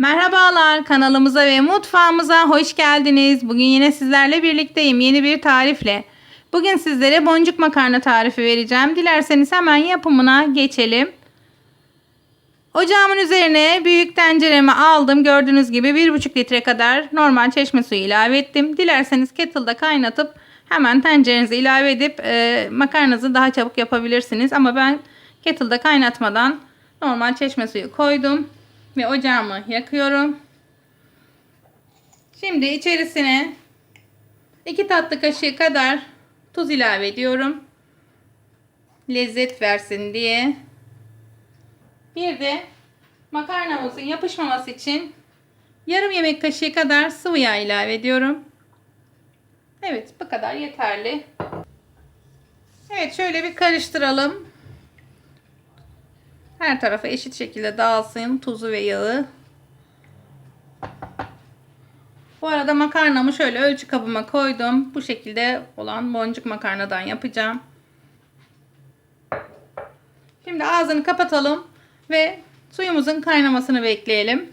Merhabalar kanalımıza ve mutfağımıza hoş geldiniz. Bugün yine sizlerle birlikteyim yeni bir tarifle. Bugün sizlere boncuk makarna tarifi vereceğim. Dilerseniz hemen yapımına geçelim. Ocağımın üzerine büyük tenceremi aldım. Gördüğünüz gibi 1,5 litre kadar normal çeşme suyu ilave ettim. Dilerseniz kettle'da kaynatıp hemen tencerenize ilave edip e, makarnanızı daha çabuk yapabilirsiniz. Ama ben kettle'da kaynatmadan normal çeşme suyu koydum. Ve ocağımı yakıyorum. Şimdi içerisine 2 tatlı kaşığı kadar tuz ilave ediyorum. Lezzet versin diye. Bir de makarnamızın yapışmaması için yarım yemek kaşığı kadar sıvı yağ ilave ediyorum. Evet bu kadar yeterli. Evet şöyle bir karıştıralım. Her tarafa eşit şekilde dağılsın tuzu ve yağı. Bu arada makarnamı şöyle ölçü kabıma koydum. Bu şekilde olan boncuk makarnadan yapacağım. Şimdi ağzını kapatalım ve suyumuzun kaynamasını bekleyelim.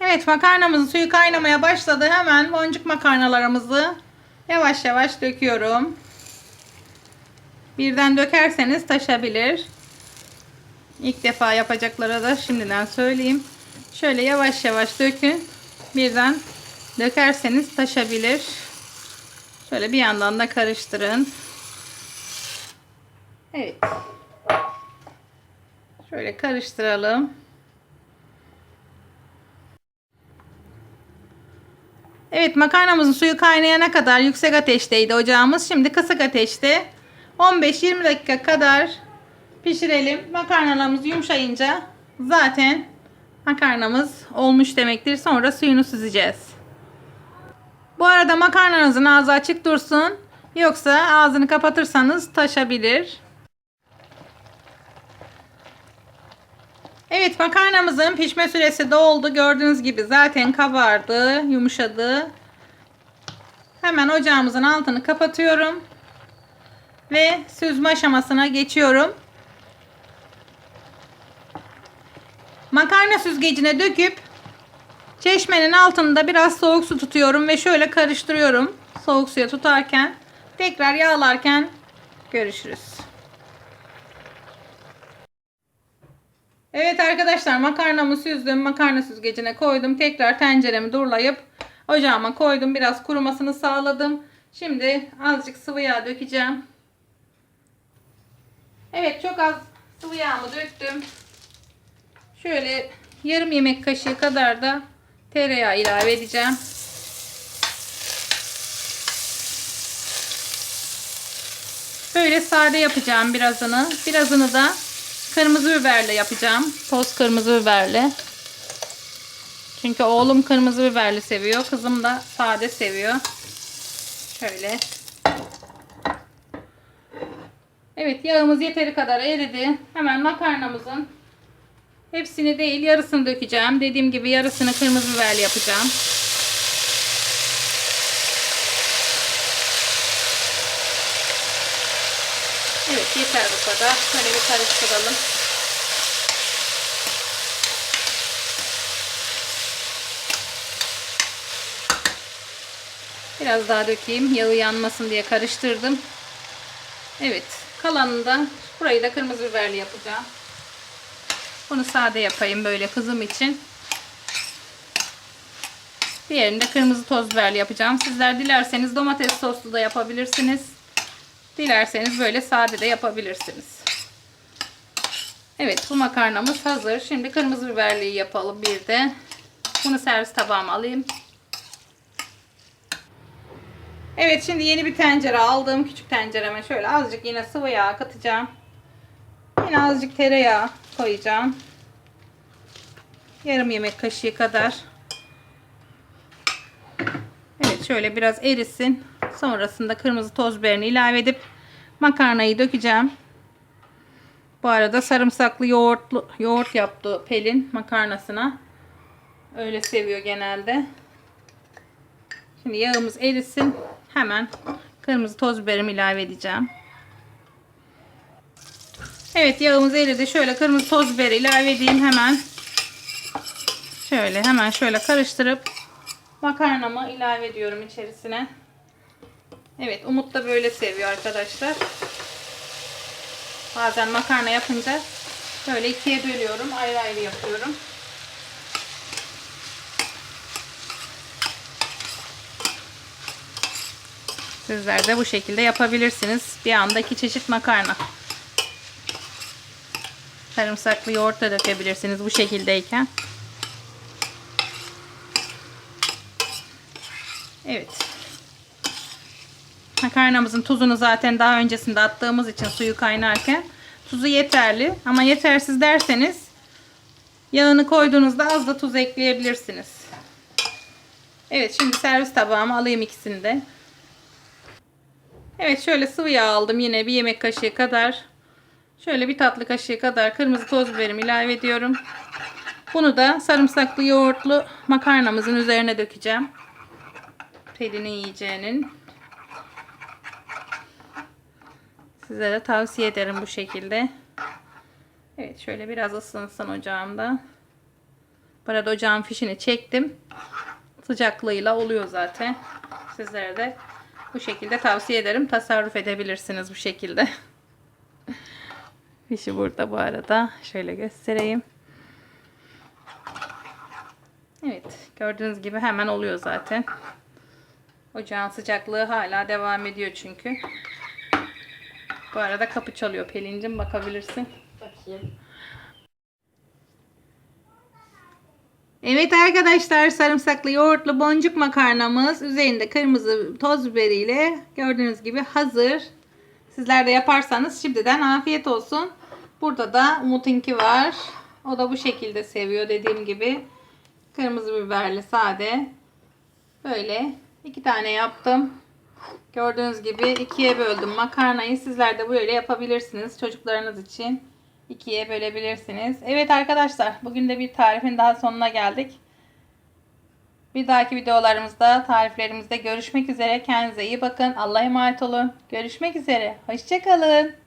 Evet makarnamızın suyu kaynamaya başladı. Hemen boncuk makarnalarımızı yavaş yavaş döküyorum. Birden dökerseniz taşabilir. İlk defa yapacaklara da şimdiden söyleyeyim. Şöyle yavaş yavaş dökün. Birden dökerseniz taşabilir. Şöyle bir yandan da karıştırın. Evet. Şöyle karıştıralım. Evet makarnamızın suyu kaynayana kadar yüksek ateşteydi ocağımız. Şimdi kısık ateşte 15-20 dakika kadar pişirelim. Makarnalarımız yumuşayınca zaten makarnamız olmuş demektir. Sonra suyunu süzeceğiz. Bu arada makarnanızın ağzı açık dursun. Yoksa ağzını kapatırsanız taşabilir. Evet makarnamızın pişme süresi doldu. Gördüğünüz gibi zaten kabardı, yumuşadı. Hemen ocağımızın altını kapatıyorum. Ve süzme aşamasına geçiyorum. Makarna süzgecine döküp çeşmenin altında biraz soğuk su tutuyorum ve şöyle karıştırıyorum. Soğuk suya tutarken tekrar yağlarken görüşürüz. Evet arkadaşlar makarnamı süzdüm. Makarna süzgecine koydum. Tekrar tenceremi durlayıp ocağıma koydum. Biraz kurumasını sağladım. Şimdi azıcık sıvı yağ dökeceğim. Evet çok az sıvı yağımı döktüm. Şöyle yarım yemek kaşığı kadar da tereyağı ilave edeceğim. Böyle sade yapacağım birazını. Birazını da kırmızı biberle yapacağım. Toz kırmızı biberle. Çünkü oğlum kırmızı biberli seviyor. Kızım da sade seviyor. Şöyle. Evet yağımız yeteri kadar eridi. Hemen makarnamızın hepsini değil yarısını dökeceğim. Dediğim gibi yarısını kırmızı biberli yapacağım. Evet yeter bu kadar. Şöyle bir karıştıralım. Biraz daha dökeyim. Yağı yanmasın diye karıştırdım. Evet. Kalanını da burayı da kırmızı biberli yapacağım. Bunu sade yapayım böyle kızım için. Diğerini de kırmızı toz biberli yapacağım. Sizler dilerseniz domates soslu da yapabilirsiniz. Dilerseniz böyle sade de yapabilirsiniz. Evet bu makarnamız hazır. Şimdi kırmızı biberliği yapalım bir de. Bunu servis tabağıma alayım. Evet şimdi yeni bir tencere aldım. Küçük tencereme şöyle azıcık yine sıvı yağ katacağım. Yine azıcık tereyağı koyacağım. Yarım yemek kaşığı kadar. Evet şöyle biraz erisin. Sonrasında kırmızı toz biberini ilave edip makarnayı dökeceğim. Bu arada sarımsaklı yoğurtlu yoğurt yaptı Pelin makarnasına. Öyle seviyor genelde. Şimdi yağımız erisin. Hemen kırmızı toz biberimi ilave edeceğim. Evet yağımız eridi. Şöyle kırmızı toz biberi ilave edeyim hemen. Şöyle hemen şöyle karıştırıp makarnamı ilave ediyorum içerisine. Evet Umut da böyle seviyor arkadaşlar. Bazen makarna yapınca böyle ikiye bölüyorum. Ayrı ayrı yapıyorum. Sizler de bu şekilde yapabilirsiniz. Bir anda iki çeşit makarna. Sarımsaklı yoğurt da dökebilirsiniz bu şekildeyken. Evet. Makarnamızın tuzunu zaten daha öncesinde attığımız için suyu kaynarken tuzu yeterli. Ama yetersiz derseniz yağını koyduğunuzda az da tuz ekleyebilirsiniz. Evet şimdi servis tabağıma alayım ikisini de. Evet şöyle sıvı yağ aldım yine bir yemek kaşığı kadar. Şöyle bir tatlı kaşığı kadar kırmızı toz biberimi ilave ediyorum. Bunu da sarımsaklı yoğurtlu makarnamızın üzerine dökeceğim. Pelin'in yiyeceğinin. Size de tavsiye ederim bu şekilde. Evet şöyle biraz ısınsın ocağımda. Bu arada ocağın fişini çektim. Sıcaklığıyla oluyor zaten. Sizlere de bu şekilde tavsiye ederim. Tasarruf edebilirsiniz bu şekilde. Fişi burada bu arada. Şöyle göstereyim. Evet. Gördüğünüz gibi hemen oluyor zaten. Ocağın sıcaklığı hala devam ediyor çünkü. Bu arada kapı çalıyor Pelin'cim bakabilirsin. Bakayım. Evet arkadaşlar sarımsaklı yoğurtlu boncuk makarnamız üzerinde kırmızı toz biberiyle gördüğünüz gibi hazır. Sizler de yaparsanız şimdiden afiyet olsun. Burada da Umut'unki var. O da bu şekilde seviyor dediğim gibi. Kırmızı biberli sade. Böyle iki tane yaptım. Gördüğünüz gibi ikiye böldüm makarnayı. Sizler de böyle yapabilirsiniz çocuklarınız için. İkiye bölebilirsiniz. Evet arkadaşlar bugün de bir tarifin daha sonuna geldik. Bir dahaki videolarımızda tariflerimizde görüşmek üzere. Kendinize iyi bakın. Allah'a emanet olun. Görüşmek üzere. Hoşçakalın.